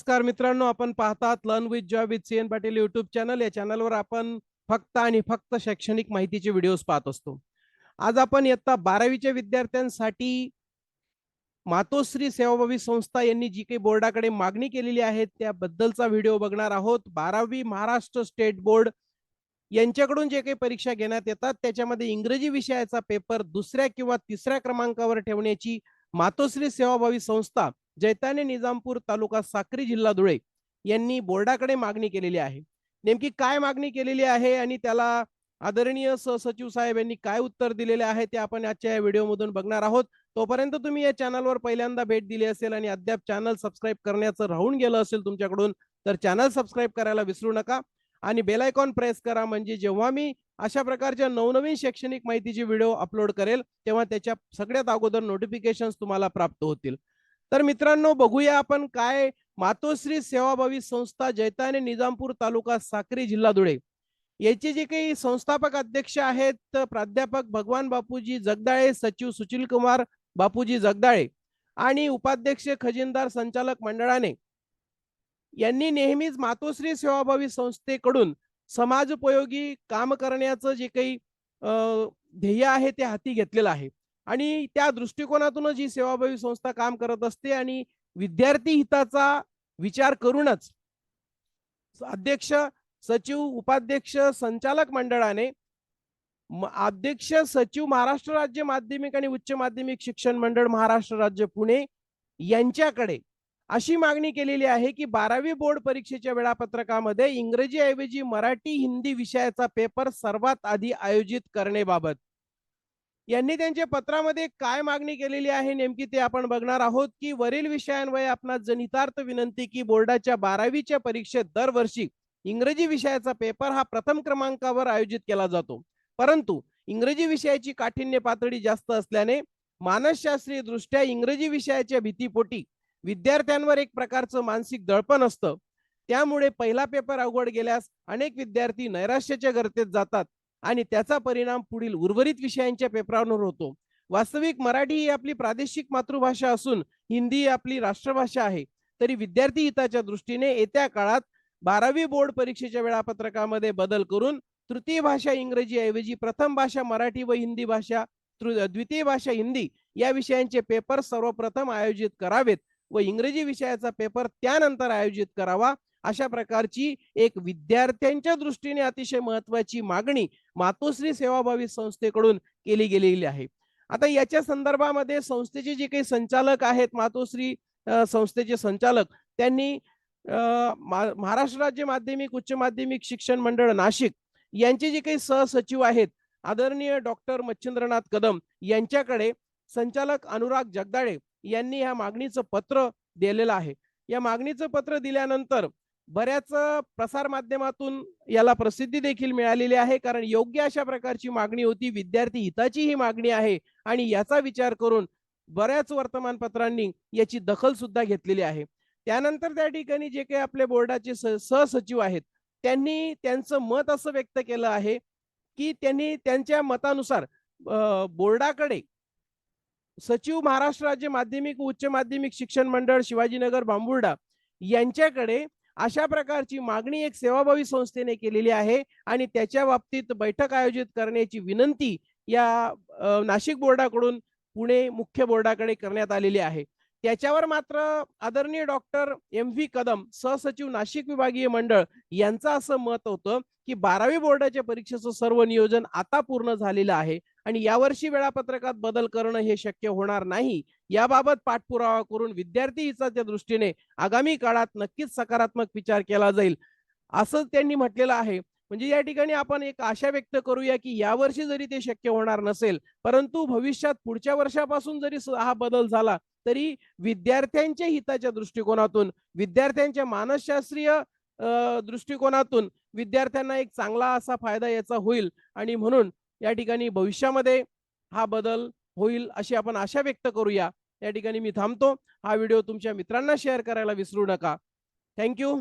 नमस्कार मित्रांनो आपण पाहतात learn with job with C N Patil YouTube channel या चॅनलवर आपण फक्त आणि फक्त शैक्षणिक माहितीचे व्हिडिओज पाहत असतो. आज आपण इयत्ता बारावीच्या विद्यार्थ्यांसाठी मातोश्री सेवाभावी संस्था यांनी जी काही बोर्डाकडे मागणी केलेली आहे त्याबद्दलचा व्हिडिओ बघणार आहोत. बारावी महाराष्ट्र स्टेट बोर्ड यांच्याकडून जे काही परीक्षा घेण्यात येतात त्याच्यामध्ये इंग्रजी विषयाचा पेपर दुसऱ्या किंवा तिसऱ्या क्रमांकावर ठेवण्याची मातोश्री सेवाभावी संस्था जैताने निजामपूर तालुका साक्री जिल्हा धुळे यांनी बोर्डाकडे मागणी केलेली आहे. नेमकी काय मागणी केलेली आहे आणि त्याला आदरणीय सहसचिव साहेब यांनी काय उत्तर दिलेले आहे ते आपण आजच्या या व्हिडिओमधून बघणार आहोत. तोपर्यंत तुम्ही या चॅनलवर पहिल्यांदा भेट दिली असेल आणि अद्याप चॅनल सबस्क्राईब करण्याचं राहून गेलं असेल तुमच्याकडून तर चॅनल सबस्क्राईब करायला विसरू नका आणि बेलायकॉन प्रेस करा म्हणजे जेव्हा मी अशा प्रकारच्या नवनवीन शैक्षणिक माहितीचे व्हिडिओ अपलोड करेल तेव्हा त्याच्या सगळ्यात अगोदर नोटिफिकेशन तुम्हाला प्राप्त होतील. तर मित्रांनो बघूया आपण काय मातोश्री सेवाभावी संस्था जैताने निजामपूर तालुका साक्री जिल्हा धुळे. याचे जे काही संस्थापक अध्यक्ष आहेत प्राध्यापक भगवान बापूजी जगदाळे सचिव सुशील कुमार बापूजी जगदाळे आणि उपाध्यक्ष खजिनदार संचालक मंडळाने. यांनी नेहमीच मातोश्री सेवाभावी संस्थेकडून समाजोपयोगी काम करण्याचं जे काही ध्येय आहे ते हाती घेतलेलं आहे. आणि त्या दृष्टिकोनातूनच ही सेवाभावी संस्था काम करत असते आणि विद्यार्थी हिताचा विचार करूनच अध्यक्ष सचिव उपाध्यक्ष संचालक मंडळाने अध्यक्ष सचिव महाराष्ट्र राज्य माध्यमिक आणि उच्च माध्यमिक शिक्षण मंडळ महाराष्ट्र राज्य पुणे यांच्याकडे अशी मागणी केलेली आहे की बारावी बोर्ड परीक्षेच्या वेळापत्रकामध्ये इंग्रजी ऐवजी मराठी हिंदी विषयाचा पेपर सर्वात आधी आयोजित करण्याबाबत यांनी त्यांच्या पत्रामध्ये काय मागणी केलेली आहे नेमकी ते आपण बघणार आहोत की वरील विषयांवर आपणास जनितार्थ विनंती की बोर्डाच्या बारावीच्या परीक्षेत दरवर्षी इंग्रजी विषयाचा पेपर हा प्रथम क्रमांकावर आयोजित केला जातो. परंतु इंग्रजी विषयाची काठिण्य पातळी जास्त असल्याने मानसशास्त्रीय दृष्ट्या इंग्रजी विषयाच्या भीतीपोटी विद्यार्थ्यांवर एक प्रकारचं मानसिक दळपण असतं. त्यामुळे पहिला पेपर अवघड गेल्यास अनेक विद्यार्थी नैराश्याच्या गर्तेत जातात आणि त्याचा परिणाम पुढील उर्वरित विषयांच्या पेपरांवर होतो. वास्तविक मराठी ही आपली प्रादेशिक मातृभाषा असून हिंदी ही आपली राष्ट्रभाषा आहे. तरी विद्यार्थी हिताच्या दृष्टीने येत्या काळात बारावी बोर्ड परीक्षेच्या वेळापत्रकामध्ये बदल करून तृतीय भाषा इंग्रजी ऐवजी प्रथम भाषा मराठी व हिंदी भाषा द्वितीय भाषा हिंदी या विषयांचे पेपर सर्वप्रथम आयोजित करावेत व इंग्रजी विषयाचा पेपर त्यानंतर आयोजित करावा अशा प्रकारची एक विद्यार्थ्यांच्या दृष्टीने अतिशय महत्वाची मागणी मातोश्री सेवाभावी संस्थेकडून केली गेलेली आहे. आता याच्या संदर्भामध्ये संस्थेचे जे काही संचालक आहेत मातोश्री संस्थेचे संचालक त्यांनी महाराष्ट्र राज्य माध्यमिक उच्च माध्यमिक शिक्षण मंडळ नाशिक यांचे जे काही सहसचिव आहेत आदरणीय डॉक्टर मच्छिंद्रनाथ कदम यांच्याकडे संचालक अनुराग जगदाळे यांनी या मागणीचं पत्र दिलेलं आहे. या मागणीचं पत्र दिल्यानंतर बऱ्याच प्रसार माध्यमातून याला प्रसिद्धी देखील मिळालेली आहे. कारण योग्य अशा प्रकारची मागणी होती. विद्यार्थी हिताची ही मागणी आहे. आणि याचा विचार करून बऱ्याच वर्तमानपत्रांनी याची दखल सुद्धा घेतलेली आहे. त्यानंतर त्या ठिकाणी जे काही आपले बोर्डाचे सहसचिव आहेत त्यांनी त्यांचं मत असं व्यक्त केलं आहे की त्यांनी त्यांच्या मतानुसार बोर्डाकडे सचिव महाराष्ट्र राज्य माध्यमिक उच्च माध्यमिक शिक्षण मंडळ शिवाजीनगर बांबुर्डा यांच्याकडे अशा प्रकारची मागणी एक सेवाभावी संस्थेने केलेली आहे आणि त्याच्या बाबतीत बैठक आयोजित करण्याची विनंती या नाशिक बोर्डाकडून पुणे मुख्य बोर्डाकडे करण्यात आलेली आहे. त्याच्यावर मात्र आदरणीय डॉक्टर एम व्ही कदम सहसचिव नाशिक विभागीय मंडळ यांचं असं मत होतं की बारावी बोर्डाच्या परीक्षेचं सर्व नियोजन आता पूर्ण झालेलं आहे आणि यावर्षी वेळापत्रकात बदल करणं हे शक्य होणार नाही. याबाबत पाठपुरावा करून विद्यार्थी हिताच्या दृष्टीने आगामी काळात नक्कीच सकारात्मक विचार केला जाईल असं त्यांनी म्हटलेलं आहे. म्हणजे या ठिकाणी आपण एक आशा व्यक्त करूया की यावर्षी जरी ते शक्य होणार नसेल परंतु भविष्यात पुढच्या वर्षापासून जरी हा बदल झाला तरी विद्यार्थ्यांच्या हिताच्या दृष्टिकोनातून विद्यार्थ्यांच्या मानसशास्त्रीय दृष्टिकोनातून विद्यार्थ्यांना एक चांगला असा फायदा याचा होईल आणि म्हणून या ठिकाणी भविष्यामध्ये हा बदल होईल अशी आपण आशा व्यक्त करूया. या ठिकाणी मी थांबतो. हा व्हिडिओ तुमच्या मित्रांना शेअर करायला विसरू नका. थँक्यू.